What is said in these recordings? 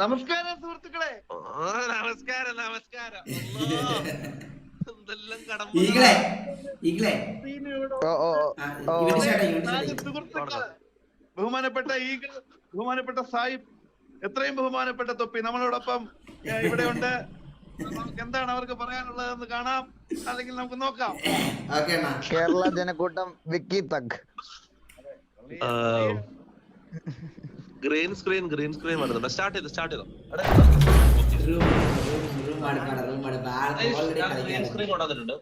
നമസ്കാരം സുഹൃത്തുക്കളെ. ഓ, നമസ്കാരം നമസ്കാരം. ഈകളെ ഈകളെ ബഹുമാനപ്പെട്ട ഈഗിൾ ബഹുമാനപ്പെട്ട സാഹിബ് എത്രയും ബഹുമാനപ്പെട്ട തൊപ്പി നമ്മളോടൊപ്പം ഇവിടെ ഉണ്ട് നമുക്ക് എന്താണ് അവർക്ക് പറയാനുള്ളതെന്ന് കാണാം. അല്ലെങ്കിൽ നമുക്ക് നോക്കാം. ഓക്കെ അണ്ണാ കേരള ജനക്കൂട്ടം Vicky thug green screen green screen വരുന്നുണ്ട് സ്റ്റാർട്ട് ചെയ്തു സ്റ്റാർട്ട് ചെയ്തു? ഗ്രീൻ സ്ക്രീൻ കൊണ്ടുവന്നിട്ടുണ്ട്.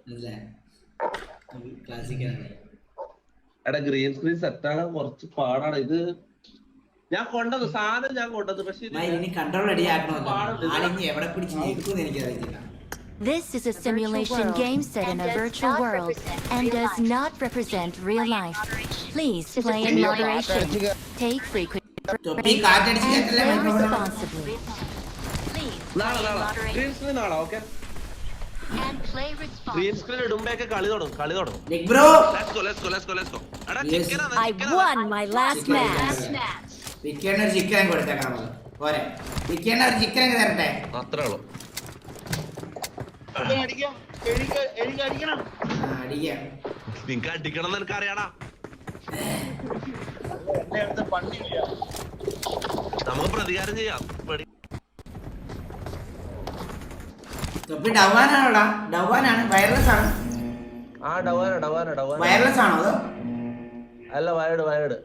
എടാ ഗ്രീൻ സ്ക്രീൻ സെറ്റാണ് കുറച്ച് പാടാണ്. ഇത് ഞാൻ കൊണ്ടത് സാധനം ഞാൻ കൊണ്ടത് പക്ഷെ This is a simulation game set in a virtual world and does not represent real life. Please play in moderation. Take frequent തൊപ്പി കാറ്റടിച്ച് കേട്ടില്ലേ? And play microphone responsibly. Please നാളെ. നാളെ ഗ്രീൻ സ്ക്രീൻ നാളെ ഓക്കെ ഗ്രീൻ സ്ക്രീൻ ഇടുമ്പോഴൊക്കെ കളി തുടങ്ങും കളി തുടങ്ങും. Big bro let's go let's go let's go let's go എടാ I won my last Chicken. match. വിക്കണ്ണ ഒരു ചിക്കൻ കൊടുത്തേക്കണം പോരെ. വിക്കണ്ണ ഒരു ചിക്കൻ അങ്ങ് തരട്ടെ? അത്രേ ഉള്ളൂ. എനിക്ക് അടിക്കണം. ആ, അടിക്കാം. നിനക്ക് അടിക്കണം എന്ന് എനിക്ക് അറിയാടാ നമുക്ക് പ്രതികാരം ചെയ്യാം. പേടി തൊപ്പി ഡവാനാണോടാ? ഡവാനാണ്. വയർലെസ് ആണ് ആ ഡവാന ഡവാന ഡവാന. വയർലെസ് ആണോ അതോ? അല്ല വയർഡ് വയർഡ്.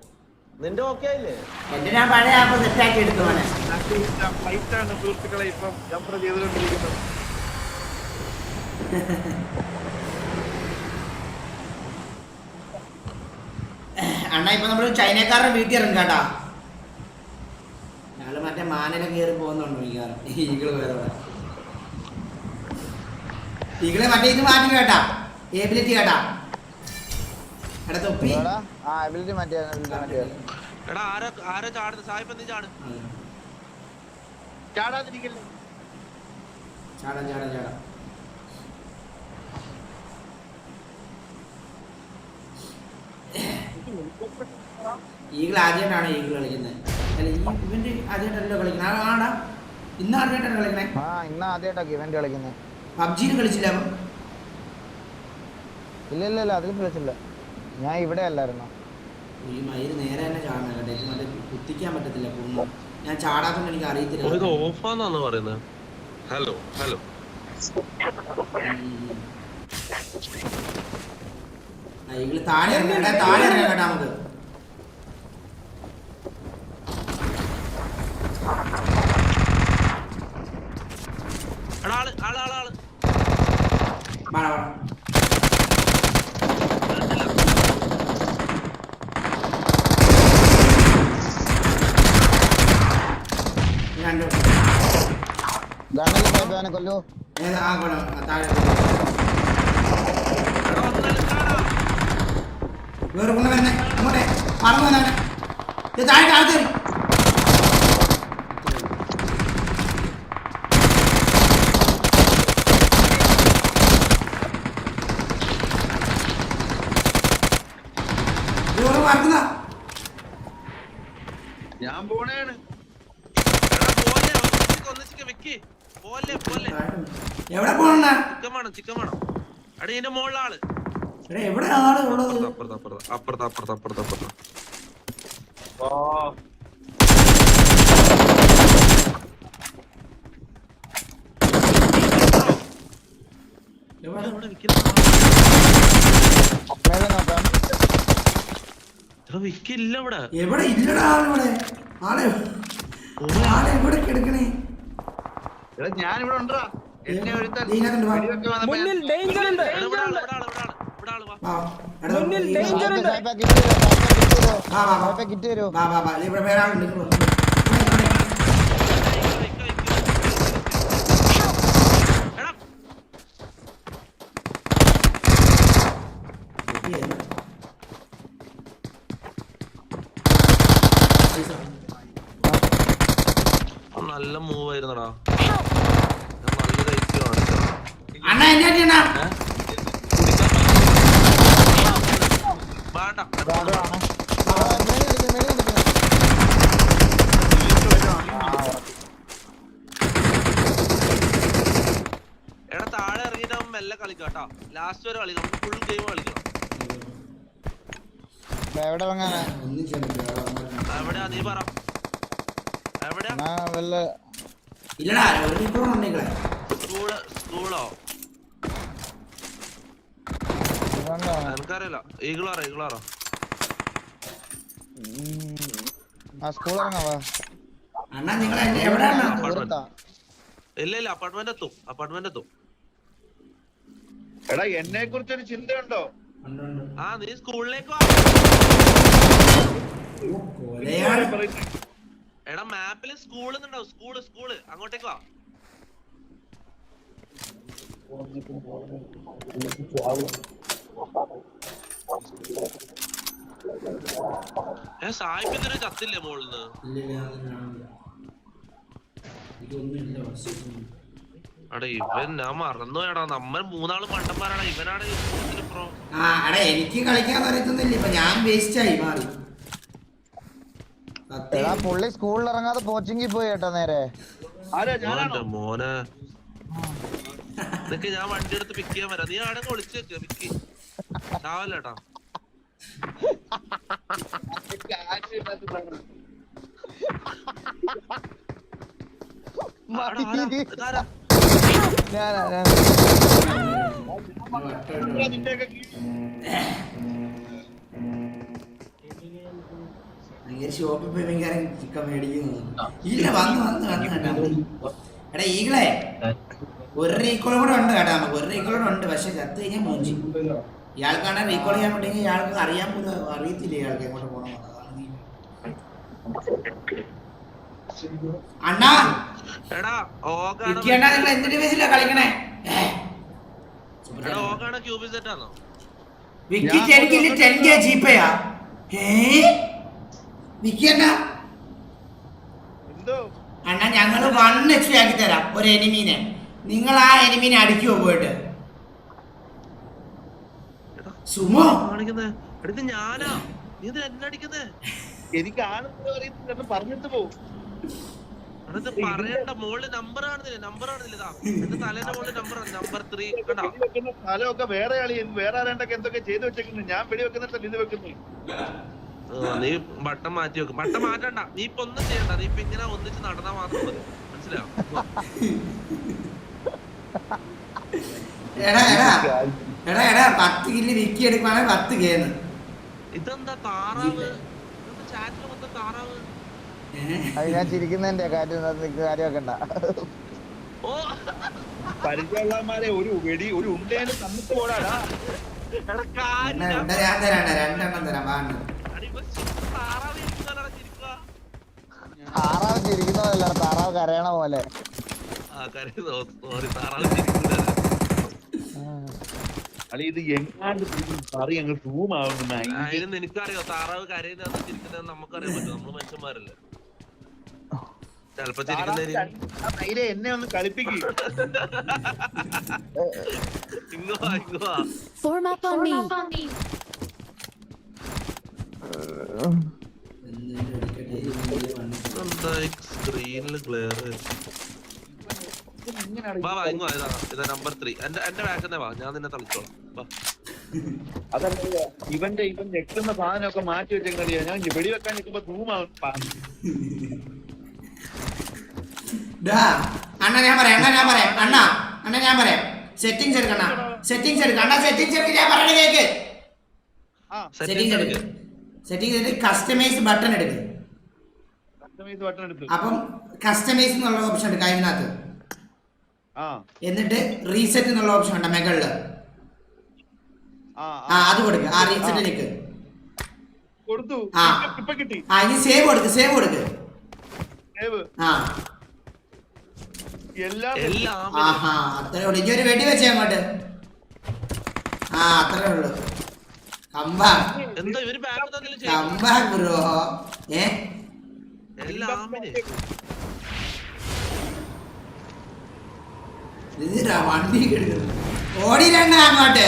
നിന്റെ ഓക്കെ ആയില്ലേ? എന്റെ ഞാൻ പഴയ ആപ്പ് സെറ്റാക്കി എടുത്തു മോനെ. ഫ്ലൈറ്റ് ആണ് സുഹൃത്തുക്കളെ ഇപ്പം യാത്ര ചെയ്തുകൊണ്ടിരിക്കുന്നത്. അണ്ണാ ഇപ്പൊ നമ്മൾ ചൈനക്കാരുടെ വീട്ടിൽ ഇറങ്ങും കേട്ടാ ഞങ്ങൾ മറ്റേ മാനല കയറി പോകുന്നുണ്ട് മിക്കവാറും. ഈകൾ വേറെ ഈകളെ മറ്റേ ഇത് മാറ്റി കേട്ടാ. എബിലിറ്റി കേട്ടാ. എടാ തൊപ്പി. എടാ, ആ എബിലിറ്റി മാറ്റിയാ എബിലിറ്റി എടാ ആരോ ആരോ ചാടുന്നു? സായിപ്പ് നീ ചാട് ചാടാതിരിക്കല്ലേ? ചാടാ ചാടാ ചാടാ. ഈഗിൾ ആദ്യമായിട്ടാണ് ഈഗിൾ കളിക്കുന്നത്. അല്ല ഈ ഇവന്റെ ആദ്യമായിട്ടല്ലോ കളിക്കുന്നത്? ആണ്? ആടാ ഇന്ന് ആദ്യമായിട്ടാണ് കളിക്കണേ ആ ഇന്ന് ആദ്യമായിട്ടാണ് ഇവന്റ് കളിക്കുന്നത്. പബ്ജിയിൽ കളിച്ചില്ല അവൻ? ഇല്ല ഇല്ല ഇല്ല അതിൽ കളിച്ചില്ല. ഞാൻ ഇവിടെ അല്ലായിരുന്നു. ഈ മയിൽ നേരെ തന്നെ ചാടണം കേട്ടോ മറ്റേ കുത്തിക്കാൻ പറ്റത്തില്ല പൊണ്ണു. ഞാൻ ചാടാത്തോണ്ട് എനിക്ക് ഇത് അറിയത്തില്ല ഓഫാന്നാണ് പറയുന്നത്? Hello hello. ഈഗിൾ താഴെ ഇറങ്ങാം എടാ, താഴെ ഇറങ്ങാം കേട്ടോ നമുക്ക്. എടാ ആൾ ആൾ ആൾ ആൾ. വാടാ വാടാ രണ്ട്. പോയപ്പോനെ കൊല്ലു. ഏതാ ആ, താഴെ എടാ വന്ന് നിൽക്കാടാ. വേറെ കൊണ്ട് വരുന്നേ അങ്ങോട്ടെ പറന്നു വന്നവനെ ഇത് താഴെ മറക്കുന്ന ഞാൻ പോണേണ്. എവിടെ പോണ? ചിക്കൻ വേണം ചിക്കൻ വേണം. അടി ഇതിന്റെ മുകളിൽ ആൾ എടാ എവിടെ ആൾ ഉള്ളത്? അപ്പുറത്ത് അപ്പുറത്ത് അപ്പുറത്ത്. അപ്പുറത്ത് അപ്പുറത്ത് അപ്പുറത്ത് ഓ വിക്കില്ല ഇവിടെ. എവിടെ ഇല്ലടാ ആളിവിടെ ആളെ ആളെ എവിടെ കിടക്കണേ? എടാ ഞാൻ ഇവിടെ ഉണ്ടാ എന്നെ ഒരുത്തൻ മുന്നിൽ ഡേഞ്ചർ വെടിവെക്കാൻ വാ. സായിപ്പേ, സായിപ്പേ, കിറ്റ് തരൂ? നല്ല മൂവ് ആയിരുന്നടാ. നല്ല കഴിച്ചു അണ്ണാ അണ്ണ? എന്നെ എടാ താഴെ ഇറങ്ങിയിട്ട് അവൻ മെല്ലെ കളിക്കാം കേട്ടോ. ലാസ്റ്റ് വരെ കളിക്കാം. ഫുൾ ഗെയിം കളിക്കണം എവിടെ വാങ്ങാനാ? നീ പറ. എവിടെയാ? ഇല്ലടാ സ്കൂളോ എനിക്കറിയില്ല. ഈഗിളാറോ ഈഗിളാറോ. ആ സ്കൂൾ ഇറങ്ങാവാ അണ്ണാ നിങ്ങൾ എവിടെയാണ്? ഇല്ല ഇല്ല അപ്പാർട്ട്മെന്റ് എത്തും. അപ്പാർട്ട്മെന്റ് എത്തും. എടാ എന്നെ കുറിച്ചൊരു ചിന്തയുണ്ടോ? ഉണ്ട്, ഉണ്ട്. ആ നീ സ്കൂളിലേക്ക് എടാ മാപ്പിൽ സ്കൂൾ എന്നുണ്ടാവും. School school. അങ്ങോട്ടേക്ക് വാ. സായിപ്പ് ഇതൊരു ചത്തില്ലേ മോളിന്ന്? അടേ ഇവൻ ഞാൻ മറന്നു എടാ നമ്മൾ മൂന്നാൾ മണ്ടന്മാരാണ് ഇവനാണ് പ്രോ ആ എനിക്ക് കളിക്കാൻ അറിയത്തൊന്നുമില്ല. ഇപ്പൊ ഞാൻ വേസ്റ്റ് ആയി മാറി. എടാ പുള്ളി സ്കൂളിൽ ഇറങ്ങാതെ കോച്ചിങ്ങിൽ പോയി കേട്ടോ നേരെ. മോനെ. നിനക്ക് ഞാൻ വണ്ടി എടുത്ത് പിക്ക് ചെയ്യാൻ വരാം. നീ ആടെ ഒളിച്ചു വെക്കാം പിക്ക് ചാവല്ലേട്ടാ ഈകളെ ഒരു ഈക്കോളും കൂടെ ഉണ്ട് കേട്ടോ നമുക്ക് ഒരു ഈക്കോളും കൂടെ ഉണ്ട്. പക്ഷെ ചത്ത് കഴിഞ്ഞാൽ മൂഞ്ചി. ഇയാൾക്കാണ് റീകോൾ ചെയ്യാൻ പറ്റുമെങ്കിൽ ഇയാൾക്ക് അറിയാൻ പോലും അറിയത്തില്ല ഇയാൾക്ക് എങ്ങോട്ട് പോകണം അണ്ണാ! വിക്കിയണ്ണാ നിങ്ങൾ എന്ത് ഡിവൈസിലാ കളിക്കണേ? ഏ. എടാ ഓകാണ് ക്യൂബി സെറ്റ് ആണോ? Vicky ten kill ten K ജീപ്പയാ. ഏ? അണ്ണാ. അണ്ണാ ഞങ്ങൾ വൺ എച്ച് ആക്കി തരാം ഒരു എനിമീനെ. നിങ്ങൾ ആ എനിമീനെ അടിക്കുമോ പോയിട്ട്? സുമോ? ഇത് ഞാനാ. നീ ഇത് എന്നെ അടിക്കുന്നേ? എനിക്ക് ആണെന്ന് അറിയത്തില്ല. പറഞ്ഞിട്ട് പോകും എടാ ഇത് പറയണ്ട. മോളിൽ നമ്പർ കാണുന്നില്ല? നമ്പർ കാണുന്നില്ല എന്റെ തലേന്റെ മുകളിൽ നമ്പർ നമ്പർ ത്രീ കണ്ടോ? സ്ഥലമൊക്കെ വേറെ ആളി. വേറെ ആരാണ്ടൊക്കെ എന്തൊക്കെ ചെയ്തു വെച്ചേക്കുന്നു ഞാൻ വെടി വെക്കുന്നിട്ടല്ല ഇത് വെക്കുന്നു. നീ ബട്ടം മാറ്റി വെക്കും. ബട്ടം മാറ്റണ്ട. നീ ഇപ്പൊ ഒന്നും ചെയ്യണ്ട. നീ ഇപ്പൊ ഇങ്ങനെ ഒന്നിച്ച് നടന്നാ മാത്രം മതി. മനസ്സിലായോ? എടാ എടാ പത്ത് കില്ല് വിക്കി എടുക്കുവാണെങ്കിൽ പത്ത് കേന്ന് ഇതെന്താ താറാവ്? ചാറ്റിൽ മൊത്തം താറാവ്? അത് ഞാൻ ചിരിക്കുന്നതിന്റെ കാര്യം കാര്യം വെക്കണ്ട ഓ. പരിചയമുള്ളമാരെ ഒരു വെടി ഒരു ഉണ്ടേനെ തന്നിട്ട് പോടാടാ. എടാ കാര്യം ഞാൻ തരാം രണ്ടെണ്ണം തരാം വാണ്ട് താറാവ് ഇരിക്കുന്നല്ലടാ ചിരിക്കുക താറാവ് ചിരിക്കുന്നതല്ല താറാവ് കരയണ പോലെ. ആ കരയുന്നോ താറാവ് അളി ഇത് എങ്ങാണ്ട് പറയും അങ്ങ് സൂം ആവുന്നു നിനക്കറിയോ താറാവ് ചിരിക്കുന്നതെന്ന് നമുക്കറിയാൻ പറ്റും. നമ്മൾ മനുഷ്യന്മാരല്ലേ? ചെലപ്പോ എന്നെ ഒന്ന് കളിപ്പിക്കും. ഇങ്ങോ വാ, ഇങ്ങോ വാ. Form up on me. എന്താ സ്ക്രീനിൽ ക്ലിയർ വാ വാ ഇങ്ങോ ഇതാ ഇതാ നമ്പർ ത്രീ എന്റെ എന്റെ ബാക്കിൽ വാ ഞാൻ നിന്നെ തളിച്ചോളാം വാ. അതല്ല ഇവന്റെ ഇവൻ ഞെക്കുന്ന സാധനമൊക്കെ മാറ്റി വെച്ചേക്കണില്ല ഞാൻ വെടി വെക്കാൻ നിൽക്കുമ്പോ അണ്ണാ ഞാൻ പറയാം അണ്ണാ ഞാൻ പറയാം അണ്ണാ അണ്ണാ ഞാൻ പറയാം. സെറ്റിംഗ്സ് എടുക്കണ സെറ്റിംഗ്സ് എടുക്ക അണ്ണാ സെറ്റിംഗ്സ് എടുക്ക ഞാൻ പറയണ കേക്ക്. ആ സെറ്റിംഗ്സ് എടുക്ക്. സെറ്റിംഗ്സ് എടുത്ത് കസ്റ്റമൈസ് ബട്ടൺ എടുക്ക്. അപ്പം കസ്റ്റമൈസ് എന്നുള്ള ഓപ്ഷൻ എടുക്കാം അതിനകത്ത്. എന്നിട്ട് റീസെറ്റ് എന്നുള്ള ഓപ്ഷൻ ഉണ്ട് മെഗളിൽ ആ ആ. അത് കൊടുക്ക്. ആ റീസെറ്റ് നിൽക്ക് കൊടുത്തു. ഇപ്പൊ- കിട്ടി. ആ ഇനി സേവ് കൊടുക്ക് സേവ് കൊടുക്ക്. സേവ് ആ. എല്ലാം എല്ലാം ആഹാ അത്രേ ഉള്ളൂ. ഇനി ഒരു വെടി വെച്ചേ അങ്ങോട്ട്. ആ അത്രേ ഉള്ളൂ. കമ്പാ. കമ്പാ ബ്രോ ഏ? എല്ലാം ഇതിരാ വണ്ടി കിടക്കുന്നു ഓടി അങ്ങോട്ട്.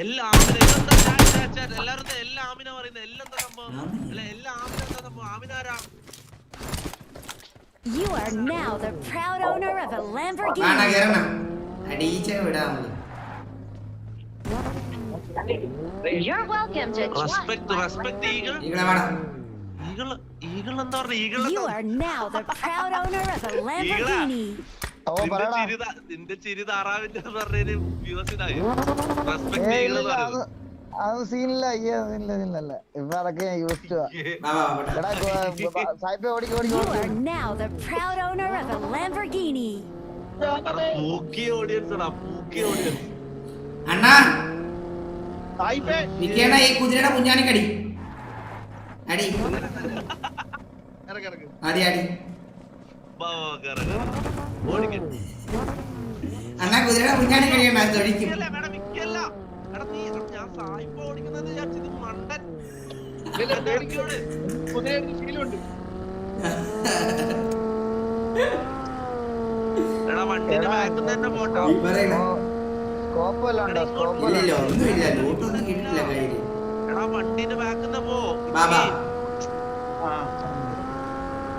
എല്ലാ ആമിന പറയുന്നത് എല്ലാം എന്താ സംഭവം? എല്ലാ ആമിന എന്താ സംഭവം? Amina You are now the proud owner of a Lamborghini. കേറണം അടീച്ചൊക്കെ വിടാം നമ്മൾ. You're welcome to ഈകളെ വേണം. എന്താ പറഞ്ഞ? You are now the proud owner of a Lamborghini. ഓ നിന്റെ പറയടാ. ചിരി താ- നിന്റെ ചിരി താറാവിന്റെ പറഞ്ഞതിന് വ്യൂസിനായി റെസ്പെക്ട് ഏയ് ഈഗിൾ ഇല്ല, അത് അത് സീനില്ല അയ്യോ ഇപ്പൊ അതൊക്കെ യൂസ് ടു വാ വാ എടാ സായിപ്പേ ഓടിക്ക് ഓടിക്ക് You ഓടിക്ക്. are now the proud owner of a Lamborghini. അണ്ണാ വിൽക്കേണ്ട ഈ കുതിരയുടെ കുഞ്ഞാനിക്കടി അടി. അടി അടി ഓടിക്കും. അണ്ണാ കുതിരയുടെ കുഞ്ഞാണി കഴിയണ്ട തൊഴിക്കും. കുതിരയുടെ ശീലമുണ്ട്. ഒന്നുമില്ല. ലൂട്ടൊന്നും കിട്ടില്ല കയ്യിൽ. വണ്ടിന്റെ നിന്ന് പോ.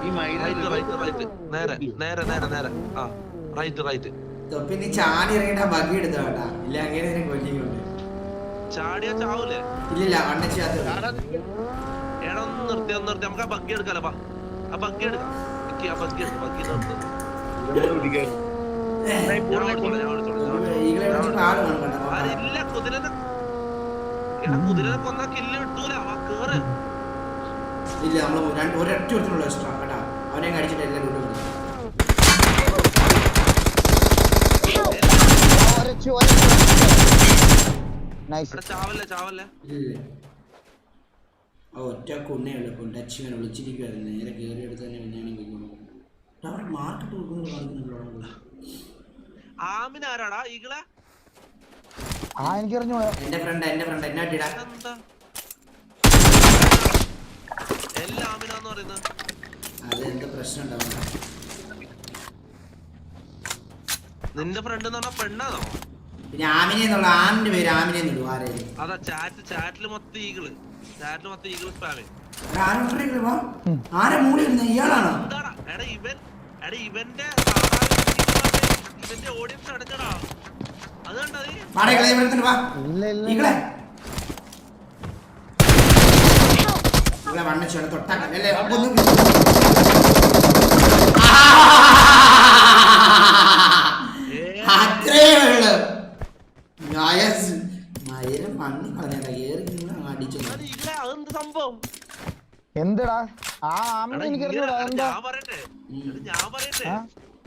ഈ റൈറ്റ്, റൈറ്റ്, റൈറ്റ്. നേരെ, നേരെ, നേരെ, നേരെ. ആ, റൈറ്റ്, റൈറ്റ്. തൊപ്പി നീ ചാടി ഇറങ്ങിയിട്ട് ബഗ്ഗി എടുത്തോ കേട്ടാ? ഇല്ല അങ്ങനെ നിന്നെ കൊല്ലിക്കൊണ്ട് ചാടിയാ ചാവൂലേ? ഇല്ലില്ല വണ്ണച്ചാത്ത എടാ ഒന്ന് നിർത്തി ഒന്ന് നിർത്തി. നമുക്ക് ആ ബഗ്ഗി എടുക്കാലോ. ആ ബഗ്ഗി എടുക്കാം. ആ ബഗ്ഗി എടുക്കാം ബഗ്ഗി നിർത്ത്. കുതിരനെ കൊന്നാ കില്ല് കിട്ടൂല കേറ്. ഇല്ല നമ്മൾ രണ്ട് ഒരൊറ്റ ഒരുത്തിനുള്ള കേട്ടാ. അവനെ കടിച്ചിട്ട് എല്ലാം ഒറ്റ കുണ്ണേ ഉള്ളു കൊണ്ടച്ചി ഇങ്ങനെ വിളിച്ചിരിക്കുവായിരുന്നു. നേരെ കേറി എടുത്ത് തന്നെ പിന്നെയാണെങ്കിൽ അവിടെ മാർക്കറ്റ് കൊടുക്കുന്നത് കാണിക്കുന്നുണ്ടോ ആമിന ആരാടാ? ഈകളെ ആ എനിക്കറിഞ്ഞു എന്റെ ഫ്രണ്ട് എന്റെ ഫ്രണ്ട് എന്നെ പറ്റിടാ എല്ലാ ആമിന എന്ന് പറയുന്നത്. അത് എന്താ പ്രശ്നം നിന്റെ ഫ്രണ്ട് എന്ന് പറഞ്ഞ പെണ്ണാണോ പിന്നെ ആമിനെ എന്നുള്ള ആമിന്റെ പേര് ആമിനെ എന്നുള്ളൂ അതാ ചാറ്റ് ചാറ്റിൽ മൊത്തം ഈകൾ ചാറ്റിൽ മൊത്തം ഈകൾ സ്പാമേ ആരും ആരെ മൂടി ഇയാളാണോ? എന്താടാ? എടാ ഇവൻ വണ്ണച്ചോടെ തൊട്ടാക്കല്ലേ ഒന്നും അത്രേ ഉള്ളു. ഗായസ് മയിലും മണ്ണി കളഞ്ഞേട്ടാ ഏറി അടിച്ചു. അതെന്ത് സംഭവം? എന്തെടാ? ആ ആമിനെ എനിക്ക് ഞാൻ പറയട്ടെ? ഞാൻ പറയട്ടെ?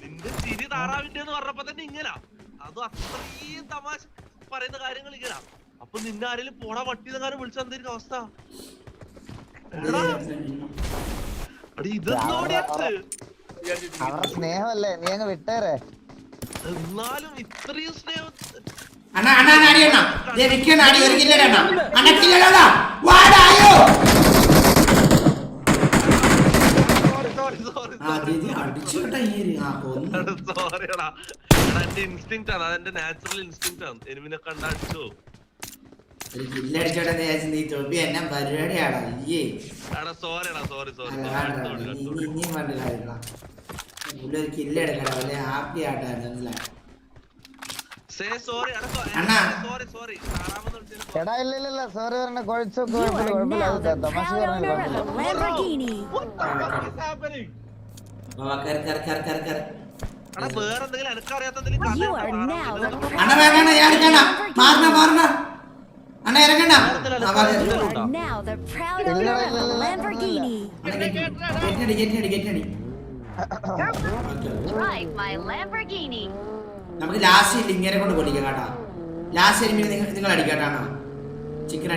നിന്റെ ചിരി താറാവിന്റെ എന്ന് പറഞ്ഞപ്പോ തന്നെ ഇങ്ങനാ. അതും അത്രയും തമാശ പറയുന്ന കാര്യങ്ങൾ ഇങ്ങനാ. അപ്പൊ നിന്നെ ആരെങ്കിലും പോടാ വട്ടി കാര്യം വിളിച്ചാൽ എന്തായിരിക്കും അവസ്ഥ? എടാ, എടാ, ഇതെന്താ audience? അവരുടെ സ്നേഹമല്ലേ? നീ അങ്ങ് വിട്ടേരെ. എന്നാലും ഇത്രയും സ്നേഹം അണ്ണാ അണ്ണാ അണ്ണാ, അടി അണ്ണാ. ദേ വിക്കണ്ട അടി ഒരു കില്ലട അണ്ണാ. കില്ലടാ വാടായോ സോറി സോറി ആ ദീദി അടിച്ചു കേട്ടാ ഈ ഒരു- ആ കൊന്നു സോറി എടാ എടാ. എന്റെ ഇൻസ്റ്റിങ് ആണ്. അതെന്റെ നാച്ചുറൽ ഇൻസ്റ്റിങ് ആണ്. എനിമിനെ കണ്ട അടിച്ചു? ഒരു കില്ലടിച്ചോട്ടെ നീ തൊപ്പി എന്നെ പരിപാടിയാടാ. അയ്യേ. എടാ സോറി സോറി നീ വേണ്ടില്ല പുള്ളി ഒരു കില്ലെടുക്കടാ വലിയ ഹാപ്പി ആട്ടാ സേ സോറി. സോറി സോറി എടാ ഇല്ല ഇല്ല ഇല്ല. സോറി പറഞ്ഞ കുഴച്ചൊക്കെ കുഴപ്പമില്ല. കുഴപ്പമില്ല. തമാശ. നമുക്ക് ലാസ്റ്റ് ഇങ്ങനെ കൊണ്ട് പൊടിക്കാം കേട്ടാ. ലാസ്റ്റ് നിങ്ങൾ അടിക്കാട്ടാണോ ചിക്കൻ.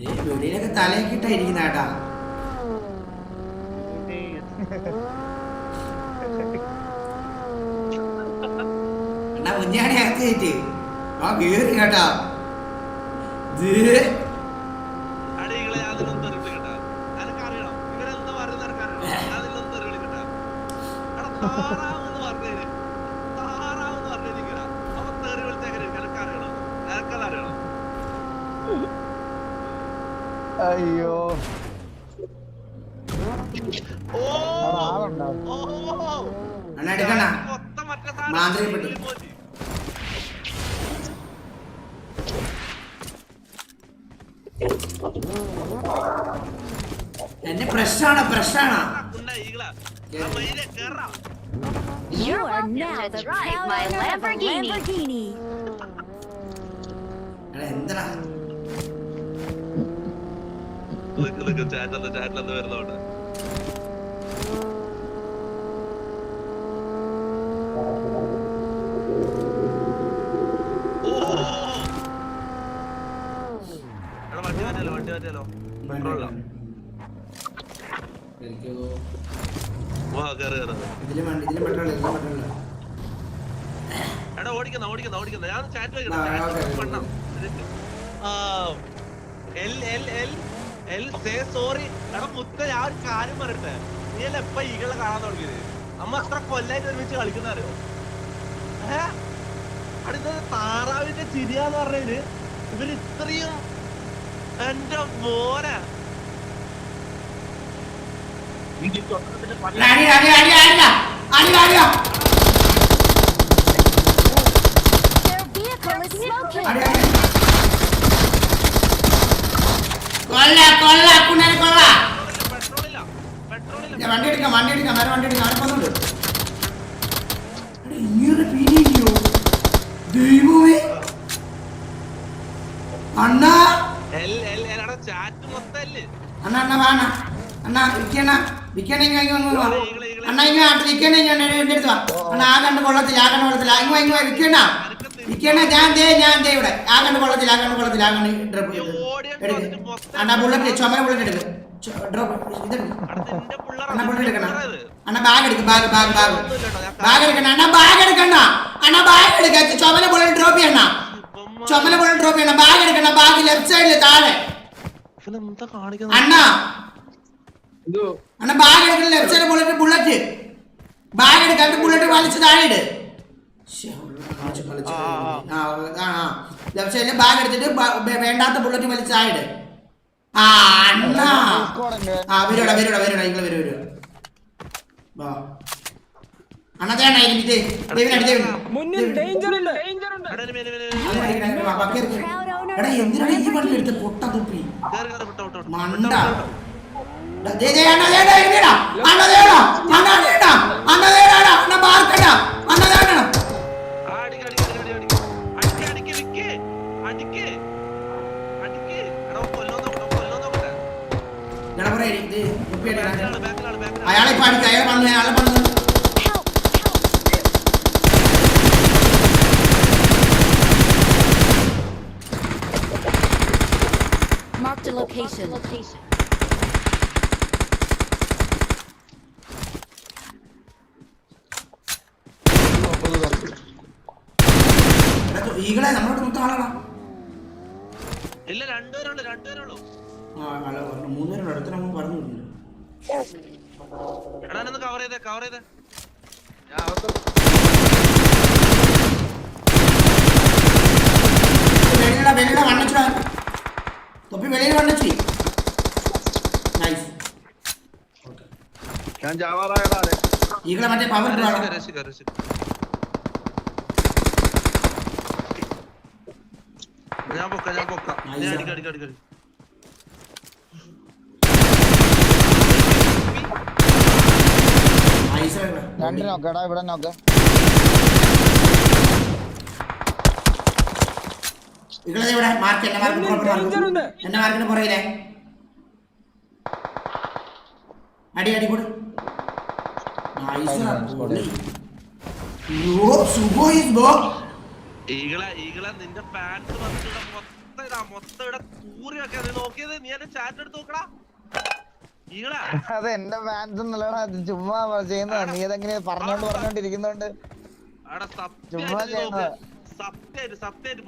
ഏ, വെളിയിലൊക്കെ തലയൊക്കെ ഇരിക്കുന്ന കേട്ടാ. എന്നാ കുഞ്ഞാണി അകത്ത് കയറ്റ്? ആ കേറി കേട്ടാ ഇത് അടികളെ അതിനൊന്നും തെറിപ്പിക്കട്ടെ. എനിക്കറിയണം. ഇവരെന്താ പറയുന്നത് അയ്യോ ഓ ഓ അണ്ണാ എടുക്കണ മൊത്തം മറ്റേ സാധനം മാന്ത്രികപ്പെട്ടി. പോയി. എന്നെ പ്രശ്നാണ് പ്രശ്നാണ് ആ മയിലെ കേറാ. You You're are welcome now to the proud owner of a Lamborghini. Lamborghini. എടാ എന്താ ചാറ്റന്ന് ചാറ്റന്ന് വരുന്നോണ്ട്. എടാ ഓടിക്കുന്ന ഓടിക്കുന്ന ഓടിക്കുന്ന. ഞാൻ ചാറ്റ് വെക്കണം okay, okay. L L L L say sorry എടാ മുത്ത ഞാൻ ഒരു കാര്യം പറയട്ടെ. നീ ഇപ്പൊ ഈകളെ കാണാൻ തുടങ്ങിയത്. അമ്മ അത്ര കൊല്ലായിട്ട് ഒരുമിച്ച് കളിക്കുന്നറിയോ ഏ? അടുത്തത് താറാവിന്റെ ചിരിയാന്ന് പറഞ്ഞതിന് ഇവർ ഇത്രയും എന്റെ മോനെ. അടി അടി അടി അടി അടി അടി. കൊല്ല കൊല്ല കുണ്ണനെ കൊല്ല ഞാൻ വണ്ടി എടുക്കാം വണ്ടി എടുക്കാം വേറെ വണ്ടി എടുക്കാം അവരെ വന്നുണ്ട് ഇങ്ങനെ പീനിയോ ദൈവമേ. അണ്ണാ. അണ്ണ അണ്ണ വാണ അണ്ണ. വിൽക്കണ വിൽക്കണ ഇങ്ങ ഇങ്ങ ഇങ്ങ വാ. അണ്ണ ഇങ്ങ നാട്ടിൽ വിൽക്കണ ഇങ്ങ എന്റെ എന്റെ അടുത്ത് വാ. അണ്ണാ ആ കണ്ട് കൊള്ളത്തില്ല ആ കണ്ട് കൊള്ളത്തില്ല. ഇങ്ങ ഇങ്ങ വിൽക്കണ വിൽക്കണ ഞാൻ ദേ ഞാൻ ദേ ഇവിടെ. ആ കണ്ട് കൊള്ളത്തില്ല ആ കണ്ട് കൊള്ളത്തില്ല ആ കണ്ട് ഡ്രോപ്പ് എടുക്ക്. അണ്ണാ ബുള്ളറ്റ് ചുമല ബുള്ളറ്റ് എടുക്ക്. ഡ്രോപ്പ് ഇതെടുക്ക് നിന്റെ പിള്ളേർ അണ്ണ ബുള്ളറ്റ് എടുക്കണ അണ്ണ ബാഗ് എടുക്ക് ബാഗ് ബാഗ് ബാഗ് ബാഗ് എടുക്കണ്ട അണ്ണ ബാഗ് എടുക്കണ്ട. അണ്ണ ബാഗ് എടുക്ക ചുമല ബുള്ളറ്റ് ഡ്രോപ്പ് ചെയ്യണ ചുമല ബുള്ളറ്റ് ഡ്രോപ്പ് ചെയ്യണം ബാഗ് എടുക്കണ്ട ബാഗ് ലെഫ്റ്റ് സൈഡിൽ താഴെ. എന്താ കാണിക്കുന്നത്? അണ്ണ. അണ്ണ ബാഗ് എടുക്കുന്ന left side bullet bullet bag എടുക്കാണ്ട് ബുള്ളറ്റ് വലിച്ച് താഴെ ഇട്. ശ്ശെ, കളിച്ച് കളിച്ച് ആ ആ ലെഫ്റ്റ് സൈഡിൽ ബാഗ് എടുത്തിട്ട് ബ- വേ- വേണ്ടാത്ത ബുള്ളറ്റ് വലിച്ച് താഴെ ഇട്. ആ അണ്ണ. ആ വരൂടാ വരൂടാ വരൂടാ നിങ്ങൾ വരൂ വരൂ. വാ. അണ്ണ ഉണ്ട്. എടാ, എന്തിനാണ് ഈ വണ്ടി എടുത്ത് പൊട്ട തുപ്പി? കേറ്, അണ്ണ അണ്ണ അണ്ണ അണ്ണ അണ്ണ ദേ, അണ്ണ അണ്ണ അണ്ണ അണ്ണ അണ്ണ അണ്ണ ദേടാ, അണ്ണ അണ്ണ അണ്ണ ബാർക്കടാ, അണ്ണ ഇത്. അയാളെ ഇപ്പൊ അടിക്ക അയാളെ പണിത് അയാളെ! Help! Marked location. ഈകളെ നമ്മളോട് മൊത്തം ആളാടാ ഇല്ല രണ്ടുപേരുള്ളൂ രണ്ടുപേരുള്ളൂ ആ അല്ല പറഞ്ഞു മൂന്നുപേരുണ്ട് അടുത്ത നമ്മൾ പറഞ്ഞു വിടുന്നുണ്ട് എടാ ഒന്ന് കവർ ചെയ്തേ കവർ ചെയ്തേ. വെളിയിലടാ വെളിയിലടാ വണ്ണച്ചിടാ തൊപ്പി വെളിയിൽ വണ്ണച്ചി. നൈസ് ഞാൻ ജാവാറായടാ അതെ ഈകളെ മറ്റേ പവർ രക്ഷിക്ക രക്ഷിക്ക ഞാൻ പൊക്ക ഞാൻ പൊക്ക. നീ നൈസാ. അടിക്ക അടിക്ക അടിക്ക നൈസ് രണ്ട് നോക്കടാ ഇവിടെ നോക്ക്. ഇവിടെ മാർക്ക് എന്റെ മാർക്ക് എന്റെ മാർക്കിന് പുറകിലെ. അടി അടി കൊടു. നിന്റെ പാൻസ് മൊത്തം മൊത്തം ഇവിടെ തൂറി വെക്കാ. നീ നോക്കിയത് നീ എന്റെ ചാറ്റ് എടുത്ത് നോക്കടാ. അത് എന്റെ ഫാൻസ് ഒന്നുമല്ലടാ. ചുമ്മാ ചെയ്യുന്നതാ. നീ അതെങ്ങനെ പറഞ്ഞോണ്ട് പറഞ്ഞോണ്ടിരിക്കുന്നോണ്ട്. ചുമ്മാ ചെയ്യുന്നതാ.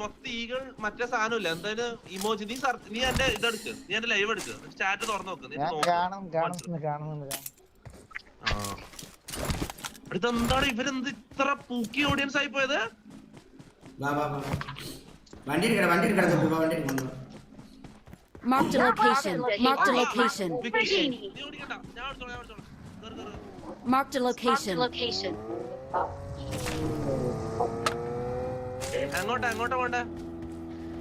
മൊത്തം ഈകൾ മറ്റേ സാധനമില്ല. എന്തായാലും ഇമോജി നീ നീ എന്റെ ഇതെടുക്ക്. നീ എന്റെ ലൈവ് എടുക്ക്. ചാറ്റ് തുറന്നു നോക്ക്. ഇതെന്താണ് ഇവരെന്ത് ഇത്ര പൂക്കി ഓഡിയൻസ് ആയി പോയത്? വണ്ടി വണ്ടി വണ്ടി Marked the location. Marked the location. The. Marked a location. Location. എങ്ങോട്ടാ എങ്ങോട്ടാ പോണ്ടേ?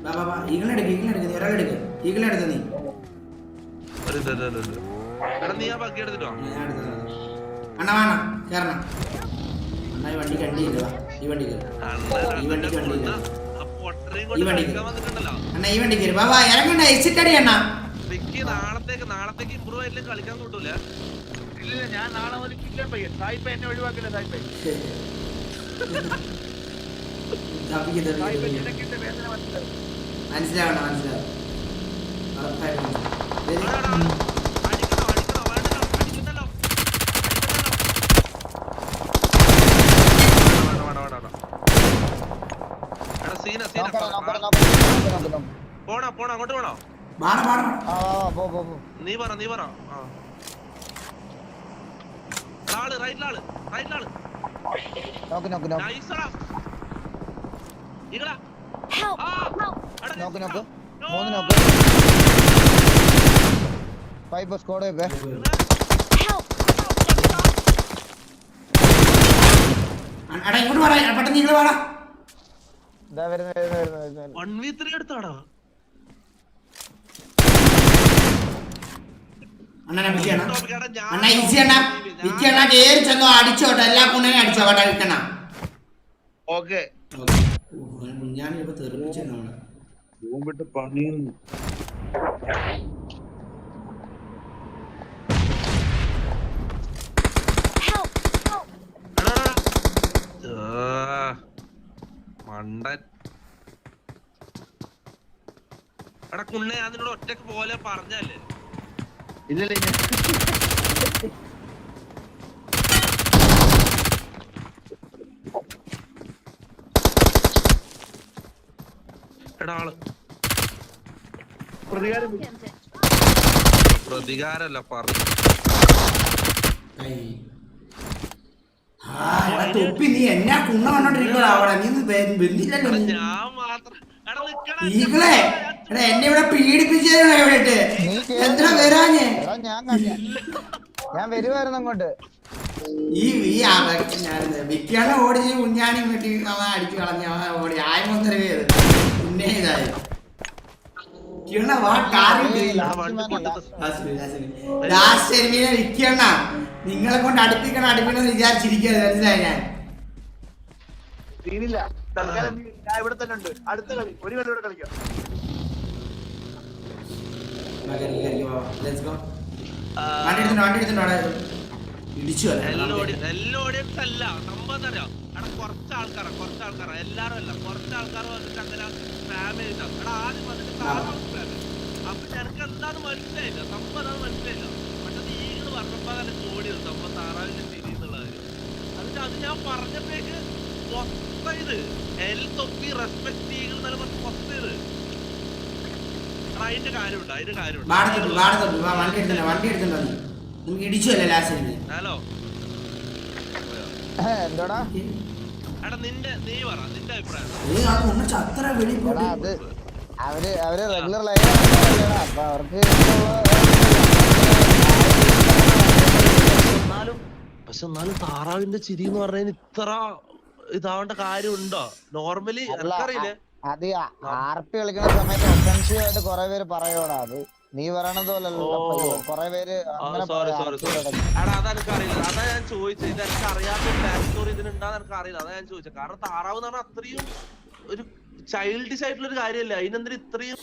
ബാ ബാ വാ. ഈഗിളെ എടുക്ക് ഈഗിളെ എടുക്ക്. നീ ഒരാളെ എടുക്ക്. ഈഗിളെ എടുത്ത് നീ. എടാ നീ ആ ബഗ്ഗി എടുത്തിട്ടോ അണ്ണ വേണ കേറണം. അണ്ണ ഈ വണ്ടി കണ്ടിയില്ല ഈ വണ്ടി കയറി ഈ വണ്ടി കണ്ടില്ല പൊട്ടറേം ഈ വണ്ടി വന്നിട്ടുണ്ടല്ലോ. അണ്ണ ഈ വണ്ടി കയറി വാ വാ ഇറങ്ങണ്ട എക്സിറ്റ് അടി അണ്ണ. വിക്കി നാളത്തേക്ക് നാളത്തേക്ക് ഇമ്പ്രൂവ് ആയില്ലേ കളിക്കാൻ കൂട്ടൂല ഇല്ല ഞാൻ നാളെ മുതൽ കില്ലാൻ പയ്യൻ. സായിപ്പ എന്നെ ഒഴിവാക്കില്ല സായിപ്പ. മനസ്സിലാവണം മനസ്സിലാവും. ഉറപ്പായിട്ടും മനസ്സിലാവും. എടാ, എടാ, ഉം. അടിക്കണോ അടിക്കണോ വേണ്ടല്ലോ അടിക്കുന്നല്ലോ അടിക്കുന്നല്ലോ വേണ്ട, വേണ്ട, വേണ്ട, വേണ്ട. എടാ സീന സീന നോക്കണം നോക്കണം നോക്കണം നോക്കണം നോക്കണം പോണോ പോണോ അങ്ങോട്ട് പോണോ? നീ പറ നീ പറ. ആൾ റൈറ്റിലാൾ റൈറ്റിലാൾ നോക്ക് നോക്ക് നോക്ക്. നൈസടാ ഇങ്ങളാ Help! ആ എടാ, നോക്ക് നോക്ക്. മൂന്ന് നോക്ക്. പൈപ്പ് സ്കോഡ് പെട്ടെന്ന് നിങ്ങൾ വാടാ ഇതാ വരുന്നു വരുന്നു വരുന്നു വരുന്നു വൺ വി ത്രീ എടുത്താടാ. അണ്ണനെ വിളിക്കണ? അണ്ണ ഈസി അണ്ണ. വിക്കി അണ്ണ കേറി ചെന്നോ അടിച്ചോട്ടെ എല്ലാ കുണ്ണനെ അടിച്ചോ കേട്ടോ വിൽക്കണ ഓക്കെ ഞാൻ ഇപ്പൊ തെറിപ്പിച്ചു നമ്മളെ വിട്ട് പണിയുന്നു Help! എടാ. ആ, മണ്ടൻ. എടാ കുണ്ണെ ഞാൻ നിന്നോട് ഒറ്റയ്ക്ക് പോലെ പറഞ്ഞല്ലേ ഇല്ലല്ലേ പ്രതികാരമല്ല എടാ ആൾ. പ്രതികാരം പ്രതികാരല്ല പറഞ്ഞു തൊപ്പി നീ എന്നാ കുണ്ണ വന്നോണ്ടിരിക്കടാ അവിടെ നീ. വെന്നില്ലല്ലോ ഈകളെ എടാ എന്നെ ഇവിടെ പീഡിപ്പിച്ചതാണ് ഇവിടെ എത്ര വരാഞ്ഞേ ഞാൻ? ഞാൻ വരുവായിരുന്നു അങ്ങോട്ട്. ഈ ഈ ഞാൻ വിക്കിയാണ് ഓടിച്ച് കുഞ്ഞാണി വീട്ടിൽ അവൻ അടിച്ചു കളഞ്ഞ ഓടി. ആയ പിന്നെ ഇതായി കിണ വാ കാര്യം ഏയ്, ചെയ്യില്ല. last man ലാസ്റ്റ് എരുമീനെ നിങ്ങളെ കൊണ്ട് അടുപ്പിക്കണം അടുപ്പിക്കണം എന്ന് വിചാരിച്ചിരിക്കുന്നത് മനസ്സിലായി ഞാൻ? തീരില്ല തൽക്കാലം ഞാൻ ഇവിടെ തന്നെ ഉണ്ട്. അടുത്ത കളി. ഒരു കളി കൂടെ കളിക്കാം. Let's go. വണ്ടി എടുത്തിട്ടോ വണ്ടി എടുത്തിട്ടോ അവിടെ ഇടിച്ചു എല്ലോഡിയൻസ് അല്ല. സംഭവം അറിയോ എടാ കുറച്ച് ആൾക്കാരാ കുറച്ച് ആൾക്കാരാ. എല്ലാരും അല്ല കുറച്ച് ആൾക്കാർ വന്നിട്ട് അങ്ങനെ ഫാമിലി എടാ ആദ്യം വന്നിട്ട് അപ്പൊ ചെറുക്ക് എന്താന്ന് മനസ്സിലായില്ല. സംഭവം അതാണ് മനസ്സിലായില്ല. പക്ഷെ നീങ്ങൾ പറഞ്ഞപ്പോ തന്നെ കോടി സംഭവം താറാവിന്റെ തിരി എന്നുള്ള കാര്യം. അതിന്റെ അത് ഞാൻ പറഞ്ഞപ്പോഴേക്ക് മൊത്തം ഇത് എൽ തൊപ്പി റെസ്പെക്ട് ചെയ്യുക എന്നല്ല പറഞ്ഞ് മൊത്തം ഇത്. അതിന്റെ കാര്യമുണ്ട് കാര്യമുണ്ട്. ലാസ്റ്റ് ഹലോ എടാ നിന്റെ നീ പറ നിന്റെ അഭിപ്രായം അവർ അവർ റെഗുലർ ലൈവ് അപ്പൊ അവർക്ക് എന്നാലും പക്ഷെ എന്നാലും താറാവിന്റെ ചിരി എന്ന് പറഞ്ഞതിന് ഇത്ര ഇതാവേണ്ട കാര്യമുണ്ടോ? നോർമലി എനിക്കറിയില്ലേ? അത് ആർപി കളിക്കുന്ന സമയത്ത് ഒഫൻസീവ് ആയിട്ട് കുറെ പേര് പറയോടാ. അത് നീ പറയണത് പോലല്ലോ കുറെ പേര് സോറി സോറി സോറി എടാ അതാ എനിക്ക് അറിയില്ല അതാ ഞാൻ ചോദിച്ചത്. ഇത് എനിക്ക് അറിയാത്ത ബാക്ക് സ്റ്റോറി ഇതിനുണ്ടാന്ന് എനിക്ക് അറിയില്ല അതാ ഞാൻ ചോദിച്ചത്. കാരണം താറാവ് എന്ന് പറഞ്ഞാൽ അത്രയും ഒരു ചൈൽഡിഷ് ആയിട്ടുള്ള ഒരു കാര്യമല്ല. അതിനെന്തിനാ ഇത്രയും